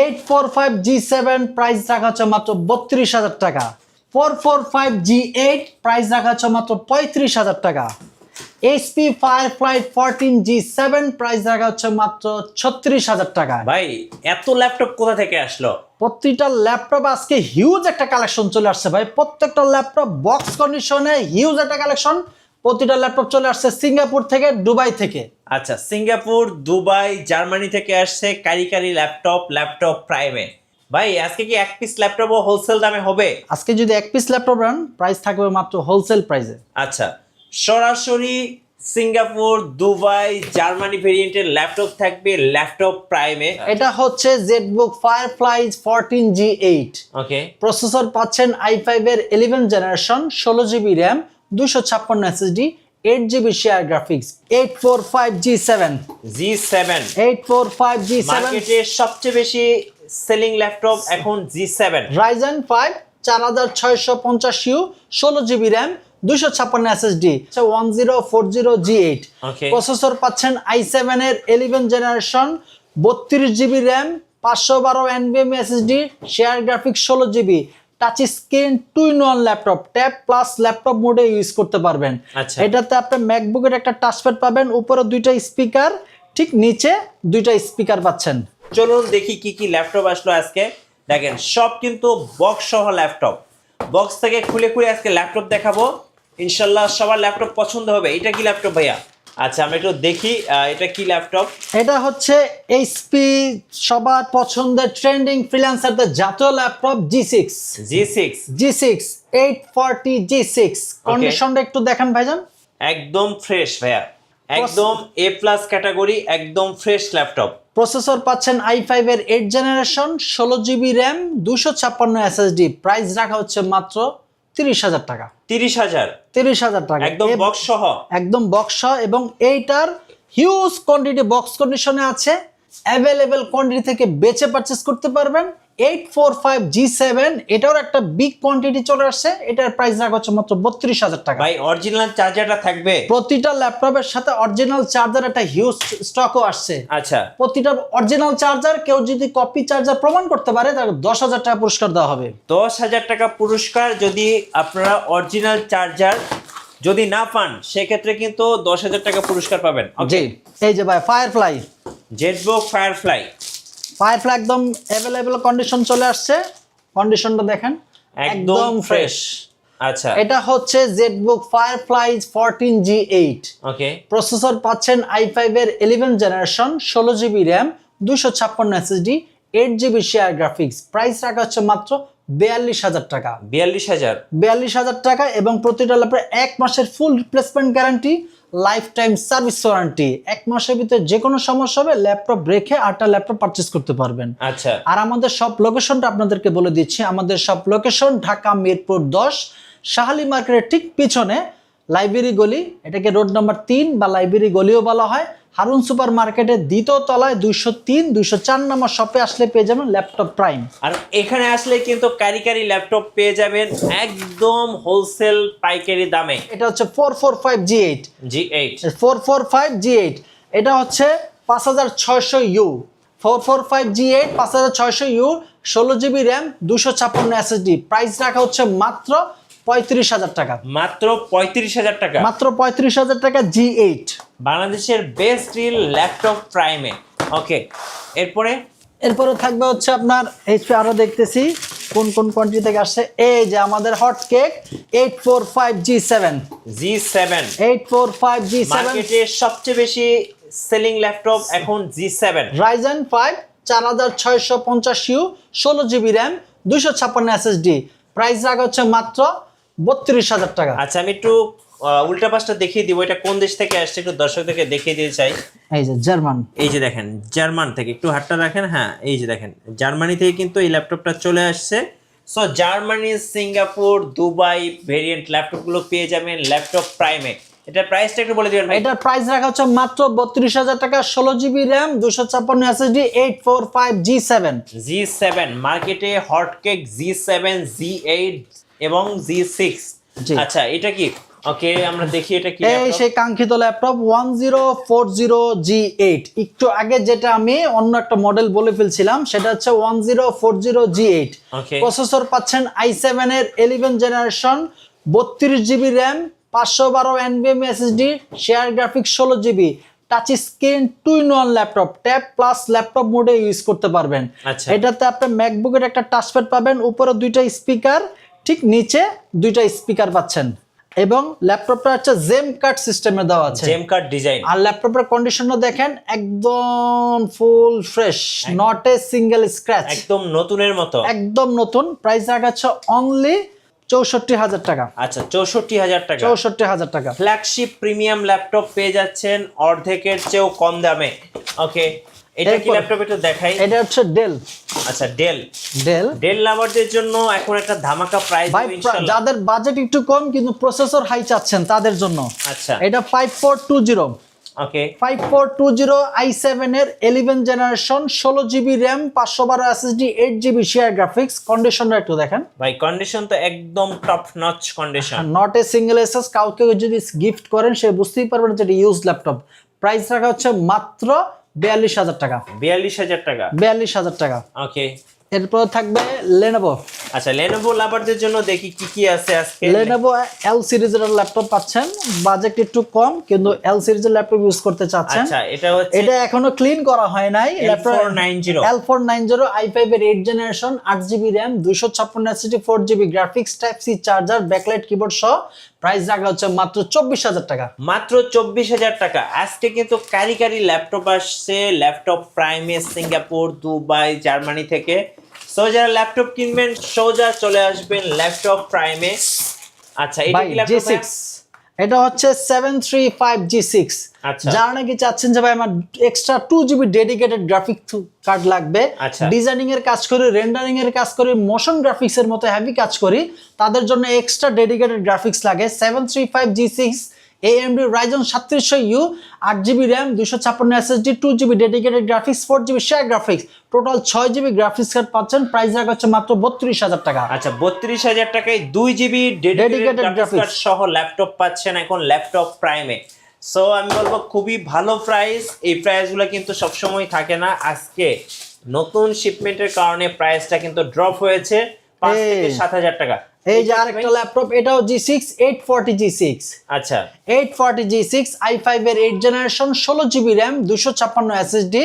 Eight four five G seven price রাখা হচ্ছে মাত্র বত্রিশ হাজার টাকা। Four four five G eight price রাখা হচ্ছে মাত্র পঁয়ত্রিশ হাজার টাকা। HP fire flight fourteen G seven price রাখা হচ্ছে মাত্র ছত্রিশ হাজার টাকা। ভাই এত ল্যাপটপ কোথা থেকে আসলো? প্রতিটা ল্যাপটপ আজকে হিউজ একটা কালেকশন চলে আসছে ভাই। প্রত্যেকটা ল্যাপটপ বক্স কন্ডিশনে হিউজ একটা কালেকশন প্রতিটা ল্যাপটপ চলে আসছে সিঙ্গাপুর থেকে দুবাই থেকে। আচ্ছা সিঙ্গাপুর দুবাই জার্মানি থেকে আসছে কারি কারি ল্যাপটপ ল্যাপটপ প্রাইমে। ভাই আজকে কি এক পিস ল্যাপটপও হোলসেল দামে হবে? আজকে যদি এক পিস ল্যাপটপ নেন প্রাইস থাকবে মাত্র হোলসেল প্রাইসে আচ্ছা সরাসরি সিঙ্গাপুর দুবাই জার্মানি ভেরিয়েন্টের ল্যাপটপ থাকবে ল্যাপটপ প্রাইমে। এটা হচ্ছে ZBook Firefly fourteen G eight okay. Processor পাচ্ছেন আই ফাইভ এর ইলেভেন জেনারেশন ষোলো জিবি র্যাম দুশো ছাপ্পান্ন SSD eight GB share graphics eight four five G seven G seven eight four five G seven মার্কেটে সবচেয়ে বেশি সেলিং ল্যাপটপ এখন G seven Ryzen five চার হাজার ছয়শো পঞ্চাশ ইউ ষোলো জিবি র্যাম দুশো ছাপ্পান্ন SSD one zero four zero G eight processor পাচ্ছেন আই সেভেন এর ইলেভেন জেনারেশন বত্রিশ জিবি র্যাম পাঁচশো বারো এনবিএম এসএসডি শেয়ার গ্রাফিক্স ষোলো GB touch screen two in one laptop tab plus laptop মোডে ইউজ করতে পারবেন। আচ্ছা। এটাতে আপনি ম্যাকবুকের একটা টাচপ্যাড পাবেন উপরে দুইটা স্পিকার ঠিক নিচে দুইটা স্পিকার পাচ্ছেন। চলুন দেখি কি কি ল্যাপটপ আসলো আজকে। দেখেন সব কিন্তু বক্স সহ ল্যাপটপ বক্স থেকে খুলে খুলে আজকে ল্যাপটপ দেখাবো। ইনশাল্লাহ সবার ল্যাপটপ পছন্দ হবে। এটা কি ল্যাপটপ ভাইয়া? আচ্ছা আমরা একটু দেখি এটা কি ল্যাপটপ এটা হচ্ছে এইচপি সবার পছন্দের ট্রেন্ডিং ফ্রিল্যান্সারদের জাতীয় laptop G six G six G six eight forty G six কন্ডিশনটা একটু দেখেন ভাইজান। একদম ফ্রেশ ভাইয়া। একদম এ প্লাস ক্যাটাগরি একদম ফ্রেশ ল্যাপটপ প্রসেসর পাচ্ছেন আই ফাইভ এর এইট জেনারেশন ষোলো জিবি র্যাম দুশো ছাপ্পান্ন এসএসডি প্রাইস রাখা হচ্ছে মাত্র তিরিশ হাজার টাকা। তিরিশ হাজার? তিরিশ হাজার টাকা। একদম বক্স সহ একদম বক্স এবং এইটার হিউজ কোয়ান্টিটি বক্স কন্ডিশনে আছে। অ্যাভেলেবেল কোয়ান্টিটি থেকে বেচে পারচেস করতে পারবেন। Eight four five G seven এটাও একটা বিগ কোয়ান্টিটি চলে আসছে এটার প্রাইস রাখা হচ্ছে মাত্র বত্রিশ হাজার টাকা। ভাই অরিজিনাল চার্জারটা থাকবে। প্রতিটা ল্যাপটপের সাথে অরিজিনাল চার্জার একটা হিউজ স্টকও আসছে। আচ্ছা। প্রতিটা অরিজিনাল চার্জার কেউ যদি কপি চার্জার প্রমাণ করতে পারে তাহলে দশ হাজার টাকা পুরস্কার দেওয়া হবে। দশ হাজার টাকা পুরস্কার যদি আপনারা অরিজিনাল চার্জার যদি না পান সেক্ষেত্রে কিন্তু দশ হাজার টাকা পুরস্কার পাবেন। জি এই যে ভাই ফায়ারফ্লাই জেটবুক ফায়ারফ্লাই ফায়ারফ্লাই একদম অ্যাভেলেবেল কন্ডিশন চলে আসছে। কন্ডিশনটা দেখেন। একদম ফ্রেশ আচ্ছা। এটা হচ্ছে ZBook Firefly fourteen G eight okay processor পাচ্ছেন আই ফাইভ এর ইলেভেন জেনারেশন ষোলো জিবি র্যাম দুশো ছাপ্পান্ন SSD eight GB share graphics price রাখা হচ্ছে মাত্র বিয়াল্লিশ হাজার টাকা। বিয়াল্লিশ হাজার? বিয়াল্লিশ হাজার টাকা এবং প্রতিটা ল্যাপটপে এক মাসের full replacement guarantee life time service warranty এক মাসের ভিতরে যে কোনো সমস্যা হবে ল্যাপটপ রেখে আটটা ল্যাপটপ পারচেস করতে পারবেন। আচ্ছা। আর আমাদের সব লোকেশনটা আপনাদেরকে বলে দিচ্ছি। আমাদের সব লোকেশন ঢাকা মিরপুর দশ শাহালি মার্কেটের ঠিক পিছনে লাইব্রেরি গলি এটাকে রোড নাম্বার তিন বা লাইব্রেরি গলিও বলা হয়। হারুন সুপার মার্কেটের দ্বিতীয় তলায় দুইশো তিন দুইশো চার নম্বর শপে আসলে পেয়ে যাবেন ল্যাপটপ প্রাইম আর এখানে আসলে কিন্তু কারি কারি ল্যাপটপ পেয়ে যাবেন একদম হোলসেল পাইকারি দামে। এটা হচ্ছে four four five G eight G eight four four five G eight এটা হচ্ছে পাঁচ হাজার ছয়শো U. Four four five G eight পাঁচ হাজার ছয়শো ইউ ষোলো জিবি র্যাম দুশো ছাপ্পান্ন এসএসডি প্রাইস রাখা হচ্ছে মাত্র পঁয়ত্রিশ হাজার টাকা। মাত্র পঁয়ত্রিশ হাজার টাকা। মাত্র পঁয়ত্রিশ হাজার টাকা জি এইট। বাংলাদেশের বেস্ট ডিল ল্যাপটপ প্রাইমে ওকে এরপরে? এরপরে থাকবে হচ্ছে আপনার এইচপি আরও দেখতেছি কোন কোন কোয়ান্টিটি থেকে আসছে? এই যে আমাদের hot cake eight four five G seven G seven eight four five G seven মার্কেটে সবচেয়ে বেশি সেলিং ল্যাপটপ এখন জি সেভেন রাইজেন ফাইভ চার হাজার ছয়শো পঞ্চাশ ইউ ষোলো জিবি র্যাম দুশো ছাপ্পান্ন এসএসডি প্রাইস রাখা হচ্ছে মাত্র বত্রিশ হাজার টাকা। আচ্ছা আমি একটু উল্টা পাশটা দেখিয়ে দিব এটা কোন দেশ থেকে আসছে একটু দর্শকদেরকে দেখিয়ে দিতে চাই। এই যে জার্মান। এই যে দেখেন জার্মান থেকে একটু হাতটা রাখেন হ্যাঁ এই যে দেখেন জার্মানি থেকে কিন্তু এই ল্যাপটপটা চলে আসছে। So Germany Singapore Dubai variant ল্যাপটপগুলো পেয়ে যাবেন ল্যাপটপ প্রাইমে এটা প্রাইসটা একটু বলে দিবেন ভাই। এটার প্রাইস রাখা হচ্ছে মাত্র বত্রিশ হাজার টাকা ষোলো জিবি র্যাম দুশো ছাপ্পান্ন SSD eight four five G seven G seven মার্কেটে hotcake G seven G eight এবং জি। সিক্স আচ্ছা এটা কি? ওকে আমরা দেখি এটা কি এই সেই কাঙ্ক্ষিত laptop one zero four zero G eight একটু আগে যেটা আমি অন্য একটা মডেল বলে ফেলছিলাম সেটা হচ্ছে one zero four zero G eight Okay. Processor পাচ্ছেন আই সেভেন এর ইলেভেন জেনারেশন বত্রিশ জিবি র্যাম পাঁচশো বারো এনবিএম এসএসডি শেয়ার গ্রাফিক্স ষোলো GB touch screen two in one laptop tab plus laptop মোডে ইউজ করতে পারবেন। আচ্ছা। এটাতে আপনি ম্যাকবুকের একটা টাচপ্যাড পাবেন উপরে দুইটা স্পিকার ঠিক নিচে দুইটা স্পিকার পাচ্ছেন এবং ল্যাপটপটা হচ্ছে জেম কাট সিস্টেমে দেওয়া আছে। জেম কার্ড ডিজাইন। আর ল্যাপটপের কন্ডিশনও দেখেন একদম full fresh not a single scratch একদম নতুনের মতো। একদম নতুন। প্রাইস রাখাচ্ছে অনলি চৌষট্টি হাজার টাকা। আচ্ছা চৌষট্টি হাজার টাকা। চৌষট্টি হাজার টাকা। ফ্ল্যাগশিপ প্রিমিয়াম ল্যাপটপ পেয়ে যাচ্ছেন অর্ধেকের চেয়েও কম দামে। ওকে এটা কি ল্যাপটপ একটু দেখাই? এটা হচ্ছে ডেল আচ্ছা ডেল ডেল ডেল লাভারদের জন্য এখন একটা ধামাকা প্রাইস যাদের বাজেট একটু কম কিন্তু প্রসেসর হাই চাচ্ছেন তাদের জন্য। আচ্ছা। এটা five four two zero okay. এর generation GB RAM share graphics কন্ডিশনটা একটু দেখেন। ভাই কন্ডিশন তো একদম top notch condition not a single SS কাউকে যদি গিফট করেন সে বুঝতেই পারবেন যে এটা ইউজ ল্যাপটপ প্রাইস রাখা হচ্ছে মাত্র বিয়াল্লিশ হাজার টাকা। বিয়াল্লিশ হাজার টাকা? বিয়াল্লিশ হাজার টাকা। ওকে এরপর থাকবে লেনোভো আচ্ছা লেনোভো লাভারদের জন্য দেখি কি কি আছে আজকে। লেনোভো এল সিরিজের ল্যাপটপ পাচ্ছেন। বাজেট একটু কম কিন্তু এল সিরিজের ল্যাপটপ ইউজ করতে চাচ্ছেন। আচ্ছা এটা হচ্ছে এটা এখনও ক্লিন করা হয় নাই। L490 L four nine zero I five এর এইট জেনারেশন আট জিবি র্যাম দুইশো ছাপ্পান্ন SSD four GB graphics type C charger backlight keyboard সহ প্রাইস রাখা হচ্ছে মাত্র চব্বিশ হাজার টাকা। মাত্র চব্বিশ হাজার টাকা। আজকে কিন্তু কারি কারি ল্যাপটপ আসছে ল্যাপটপ প্রাইমে সিঙ্গাপুর দুবাই জার্মানি থেকে। সো যারা ল্যাপটপ কিনবেন সোজা চলে আসবেন ল্যাপটপ প্রাইমে আচ্ছা এটা কি ল্যাপটপ এটা হচ্ছে seven three five G six আচ্ছা। যারা নাকি চাচ্ছেন যে ভাই আমার extra two GB dedicated graphic card লাগবে আচ্ছা। ডিজাইনিং এর কাজ করি রেন্ডারিং এর কাজ করি মোশন গ্রাফিক্স এর মতো হেভি কাজ করি তাদের জন্য এক্সট্রা ডেডিকেটেড গ্রাফিক্স লাগে seven three five G six AMD Ryzen সাতত্রিশশো U আট জিবি র্যাম দুশো ছাপ্পান্ন SSD two GB dedicated graphics four GB share graphics total ছয় জিবি গ্রাফিক্স কার্ড পাচ্ছেন। প্রাইস রাখা হচ্ছে মাত্র বত্রিশ হাজার টাকা। আচ্ছা বত্রিশ হাজার টাকায় দুই জিবি ডেডিকেটেড। গ্রাফিক্স সহ ল্যাপটপ পাচ্ছেন এখন ল্যাপটপ প্রাইমে সো আমি বলব খুবই ভালো প্রাইস এই প্রাইসগুলো কিন্তু সবসময় থাকে না। আজকে নতুন শিপমেন্টের কারণে প্রাইসটা কিন্তু ড্রপ হয়েছে। পাঁচ থেকে এই। সাত হাজার টাকা। এই যে আরেকটা ল্যাপটপ এটাও G six eight forty G six আচ্ছা। Eight forty G six I five এর এইট জেনারেশন ষোলো জিবি র্যাম দুশো ছাপ্পান্ন SSD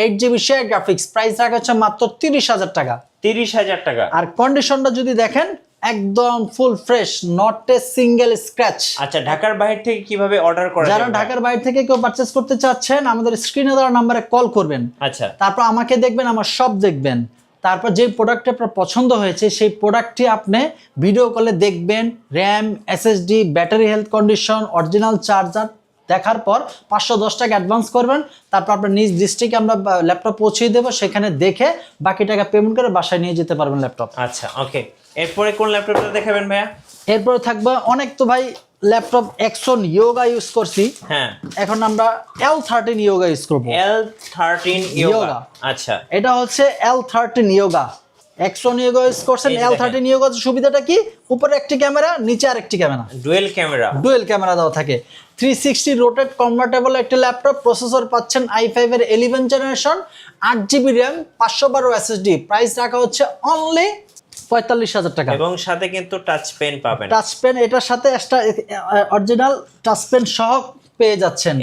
eight GB share graphics price রাখা হচ্ছে মাত্র তিরিশ হাজার টাকা। তিরিশ হাজার টাকা। আর কন্ডিশনটা যদি দেখেন একদম full fresh not a single scratch আচ্ছা ঢাকার বাইরে থেকে কীভাবে অর্ডার করা যারা ঢাকার বাইরে থেকে কেউ পারচেস করতে চাচ্ছেন আমাদের স্ক্রিনে দেওয়া নাম্বারে কল করবেন। আচ্ছা। তারপর আমাকে দেখবেন আমার সব দেখবেন। তারপর যে প্রোডাক্টটি আপনার পছন্দ হয়েছে সেই প্রোডাক্টটি আপনি ভিডিও কলে দেখবেন RAM SSD battery health condition original charger দেখার পর পাঁচশো দশ টাকা অ্যাডভান্স করবেন তারপর আপনার নিজ ডিস্ট্রিক্টে আমরা ল্যাপটপ পৌঁছিয়ে দেবো সেখানে দেখে বাকি টাকা পেমেন্ট করে বাসায় নিয়ে যেতে পারবেন ল্যাপটপ আচ্ছা ওকে এরপরে কোন ল্যাপটপটা দেখাবেন ভাইয়া? এরপরে থাকবে অনেক তো ভাই ল্যাপটপ একশন ইয়োগা ইউজ করছি। হ্যাঁ। এখন আমরা এল থার্টিন ইয়োগা ইউজ করব। L thirteen Yoga। আচ্ছা। এটা হচ্ছে L thirteen Yoga action Yoga use করছেন। এল থার্টিন ইয়োগা সুবিধাটা কি? উপরে একটি ক্যামেরা নিচে আরেকটি camera. Dual camera dual camera দেওয়া থাকে। থ্রি সিক্সটি রোটেট কনভার্টেবল একটি ল্যাপটপ প্রসেসর পাচ্ছেন আই ফাইভ এর ইলেভেন জেনারেশন আট জিবি র্যাম পাঁচশো বারো এসএসডি প্রাইস রাখা হচ্ছে অনলি পঁয়তাল্লিশ হাজার টাকা। এবং সাথে কিন্তু টাচ পেন পাবেন। টাচ পেন এটার সাথে একটা অরিজিনাল টাচ পেন সহ পেয়ে যাচ্ছেন।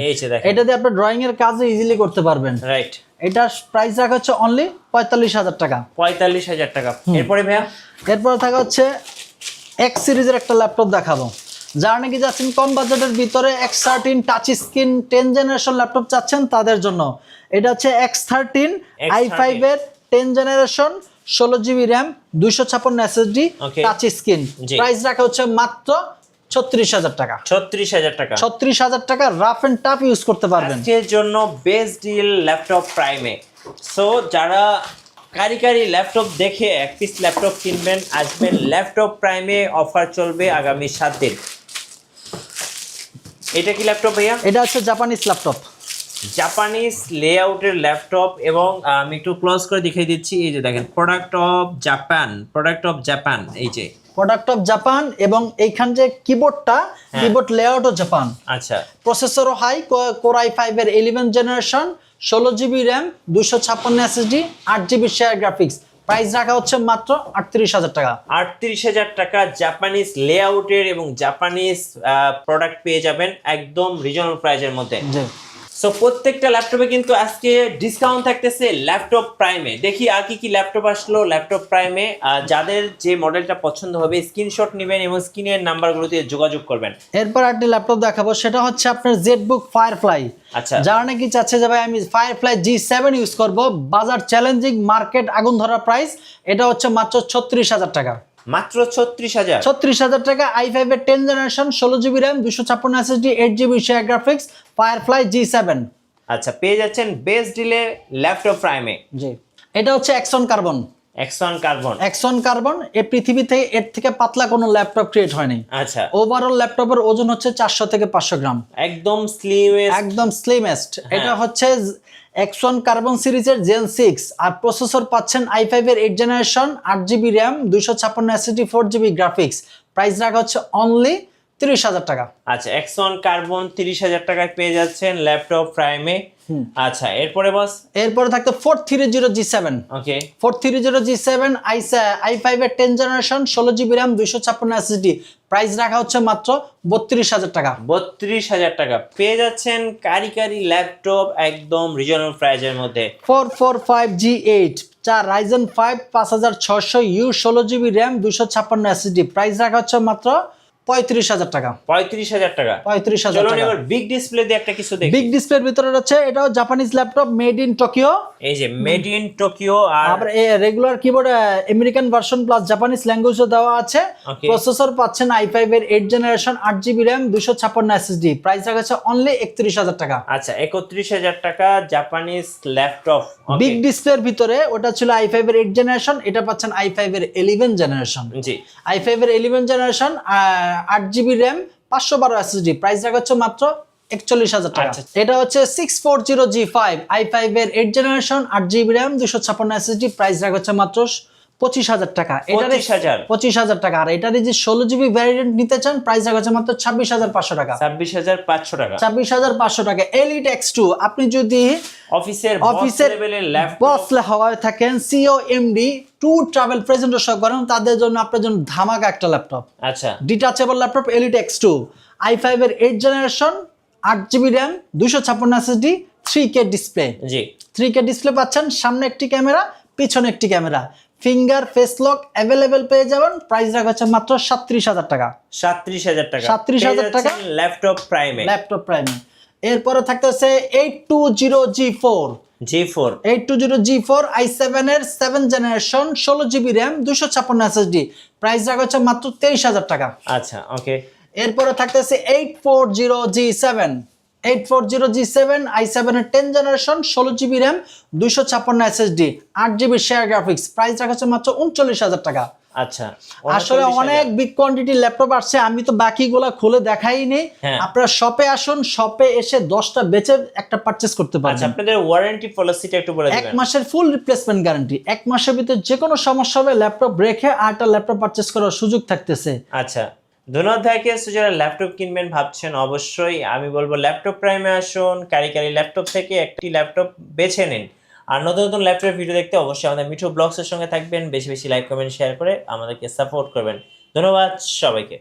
এটা দিয়ে আপনি ড্রয়িং এর কাজও ইজিলি করতে পারবেন। রাইট এটার প্রাইস রাখা হচ্ছে অনলি পঁয়তাল্লিশ হাজার টাকা। পঁয়তাল্লিশ হাজার টাকা। এরপরে ভাইয়া? এরপরে থাকা হচ্ছে এক্স সিরিজের একটা ল্যাপটপ দেখাবো। যারা নাকি যাচ্ছেন কম বাজেটের ভিতরে X thirteen touch screen ten generation laptop চাচ্ছেন তাদের জন্য। এটা হচ্ছে এক্স থার্টিন আই ফাইভ এর টেন জেনারেশন ষোলো জিবি র্যাম দুইশো ছাপ্পান্ন এসএসডি. টাচ স্ক্রিন প্রাইস রাখা হচ্ছে মাত্র ছত্রিশ হাজার টাকা। ছত্রিশ হাজার টাকা। ছত্রিশ হাজার টাকা রাফ এন্ড টাফ ইউজ করতে পারবেন। আজকের জন্য বেস্ট ডিল ল্যাপটপ প্রাইমে সো যারা কারি কারি ল্যাপটপ দেখে এক পিস ল্যাপটপ কিনবেন আসবেন ল্যাপটপ প্রাইমে অফার চলবে আগামী সাত দিন। এটা কি ল্যাপটপ ভাইয়া? এটা হচ্ছে জাপানিজ ল্যাপটপ জাপানিজ লেআউটের ল্যাপটপ এবং আমি একটু ক্লোজ করে দেখিয়ে দিচ্ছি। এই যে দেখেন product of Japan product of Japan এই যে। প্রোডাক্ট অফ জাপান এবং এইখান যে কিবোর্ডটা কিবোর্ড লেআউটও জাপান আচ্ছা। প্রসেসরও হাই কোরাই ফাইভের ইলেভেন জেনারেশন ষোলো জিবি র্যাম দুশো ছাপ্পান্ন এসএসডি আট জিবি শেয়ার গ্রাফিক্স প্রাইস রাখা হচ্ছে মাত্র আটত্রিশ হাজার টাকা। আটত্রিশ হাজার টাকা জাপানিজ লেআউটের এবং জাপানিজ প্রোডাক্ট পেয়ে যাবেন একদম রিজনেবল প্রাইজের মধ্যে। সো প্রত্যেকটা ল্যাপটপে কিন্তু আজকে ডিসকাউন্ট থাকতেছে ল্যাপটপ প্রাইমে দেখি আর কি কি ল্যাপটপ আসলো ল্যাপটপ প্রাইমে যাদের যে মডেলটা পছন্দ হবে স্ক্রিনশট নেবেন এবং স্ক্রিনের নাম্বারগুলো দিয়ে যোগাযোগ করবেন। এরপর একটি ল্যাপটপ দেখাবো সেটা হচ্ছে আপনার জেড বুক ফায়ারফ্লাই আচ্ছা। যারা নাকি চাচ্ছে যে ভাই আমি ফায়ারফ্লাই জি সেভেন ইউজ করব বাজার চ্যালেঞ্জিং মার্কেট আগুন ধরা প্রাইস এটা হচ্ছে মাত্র ছত্রিশ হাজার টাকা। মাত্র ছত্রিশ হাজার। ছত্রিশ হাজার টাকা আই ফাইভের টেন জেনারেশন ষোলো জিবি র্যাম দুশো ছাপ্পান্ন SSD eight GB share graphics Firefly G seven আচ্ছা পেয়ে যাচ্ছেন বেস্ট ডিলে ল্যাপটপ প্রাইমে জি। এটা হচ্ছে এক্সন কার্বন এক্সন কার্বন এক্সন কার্বন এই পৃথিবীতে এর থেকে পাতলা কোনো ল্যাপটপ ক্রিয়েট হয়নি। আচ্ছা। ওভারঅল ল্যাপটপের ওজন হচ্ছে চারশো থেকে পাঁচশো গ্রাম। একদম স্লিম একদম স্লিমেস্ট হ্যাঁ। এটা হচ্ছে এক্সন কার্বন সিরিজের জেন সিক্স আর প্রসেসর পাচ্ছেন আই ফাইভের এইট জেনারেশন আট জিবি র্যাম দুশো ছাপ্পান্ন SSD four GB graphics price রাখা হচ্ছে অনলি তিরিশ হাজার টাকা। আচ্ছা এক্সন কার্বন তিরিশ হাজার টাকায় পেয়ে যাচ্ছেন ল্যাপটপ প্রাইমে আচ্ছা এরপরে বস এরপরে থাকতো four three zero G seven okay four three zero G seven I I ফাইভের টেন জেনারেশন ষোলো জিবি র্যাম দুইশো ছাপ্পান্ন এসএসডি প্রাইস রাখা হচ্ছে মাত্র বত্রিশ হাজার টাকা। বত্রিশ হাজার টাকা। পেয়ে যাচ্ছেন কারি কারি ল্যাপটপ একদম রিজনেবল প্রাইজের মধ্যে। Four four five G eight চার রাইজেন ফাইভ পাঁচ হাজার ছশো ইউ ষোলো জিবি র্যাম দুশো ছাপ্পান্ন এসএসডি প্রাইস রাখা হচ্ছে মাত্র পঁয়ত্রিশ হাজার টাকা। পঁয়ত্রিশ হাজার টাকা। পঁয়ত্রিশ হাজার চলুন এবার বিগ ডিসপ্লে দিয়ে একটা কিছু দেখি। বিগ ডিসপ্লের ভিতরে রয়েছে এটাও Japanese laptop made in Tokyo এই যে made in Tokyo R regular keyboard American version plus Japanese ল্যাঙ্গুয়েজও দেওয়া আছে। প্রসেসর পাচ্ছেন আই ফাইভ এর এইট জেনারেশন আট জিবি র্যাম দুশো ছাপ্পান্ন এসএসডি প্রাইস রাখা হচ্ছে অনলি একত্রিশ হাজার টাকা। আচ্ছা একত্রিশ হাজার টাকা জাপানিজ ল্যাপটপ বিগ ডিসপ্লের ভিতরে ওটা ছিল আই ফাইভ এর এইট জেনারেশন এটা পাচ্ছেন আই ফাইভ এর eleven generation G. I five এর ইলেভেন জেনারেশন আট জিবি র্যাম পাঁচশো বারো এসএসডি প্রাইস রাখা হচ্ছে মাত্র একচল্লিশ হাজার টাকা। আচ্ছা। এটা হচ্ছে six four zero G five I five এর এইট জেনারেশন আট জিবি র্যাম দুশো ছাপ্পান্ন এসএসডি প্রাইস রাখা হচ্ছে মাত্র পঁচিশ হাজার টাকা। এটার 25,000 পঁচিশ হাজার টাকা। আর এটার যে ষোলো জিবি ভ্যারিয়েন্ট নিতে চান প্রাইস হচ্ছে মাত্র ছাব্বিশ হাজার পাঁচশো টাকা। ছাব্বিশ হাজার পাঁচশো টাকা। ছাব্বিশ হাজার পাঁচশো টাকা। এলিট এক্স টু আপনি যদি অফিসের অফিসের বস হওয়ায় থাকেন CEO MD to travel presentation করেন তাদের জন্য আপনার জন্য ধামাকা একটা ল্যাপটপ আচ্ছা। Detachable laptop elite X two I five এর এইট জেনারেশন আট জিবি র্যাম দুশো ছাপ্পান্ন এসএসডি থ্রি কে ডিসপ্লে জি। থ্রি কে ডিসপ্লে পাচ্ছেন সামনে একটি ক্যামেরা পিছনে একটি camera finger face lock available পেয়ে যাবেন। প্রাইস রাখা হচ্ছে মাত্র সাত্রিশ হাজার টাকা। সাত্রিশ হাজার টাকা। 37,000 টাকা। ল্যাপটপ প্রাইমে ল্যাপটপ প্রাইমে এরপরে থাকতেছে eight two zero G four G four eight two zero G four I seven এর সেভেন জেনারেশন ষোলো জিবি র্যাম দুশো ছাপ্পান্ন এসএসডি প্রাইস রাখা হচ্ছে মাত্র তেইশ হাজার টাকা। আচ্ছা ওকে এরপরে থাকতেছে eight four zero G seven eight four zero G seven I seven এর টেন জেনারেশন ষোলো জিবি র্যাম দুশো ছাপ্পান্ন এসএসডি আট জিবি শেয়ার গ্রাফিক্স প্রাইস রাখা মাত্র উনচল্লিশ হাজার টাকা। আচ্ছা আসলে অনেক বিগ কোয়ান্টিটির ল্যাপটপ আসছে আমি তো বাকিগুলা খুলে দেখাইনি। হ্যাঁ। আপনারা শপে আসুন শপে এসে দশটা বেচে একটা পারচেস করতে আচ্ছা পারবেন আপনাদের ওয়ারেন্টি পলিসিটা একটু বলে এক মাসের ফুল রিপ্লেসমেন্ট গ্যারান্টি এক মাসের ভিতরে যে কোনো সমস্যা হবে ল্যাপটপ রেখে আর একটা ল্যাপটপ পারচেস করার সুযোগ থাকতেছে। আচ্ছা। ধন্যবাদ So, যারা ল্যাপটপ কিনবেন ভাবছেন অবশ্যই। আমি বলব ল্যাপটপ প্রাইমে আসুন কারি কারি ল্যাপটপ থেকে একটি ল্যাপটপ বেছে নিন। আর নতুন নতুন ল্যাপটপের ভিডিও দেখতে অবশ্যই আমাদের মিঠু ব্লগসের সঙ্গে থাকবেন। বেশি বেশি লাইক কমেন্ট শেয়ার করে আমাদেরকে সাপোর্ট করবেন। ধন্যবাদ সবাইকে।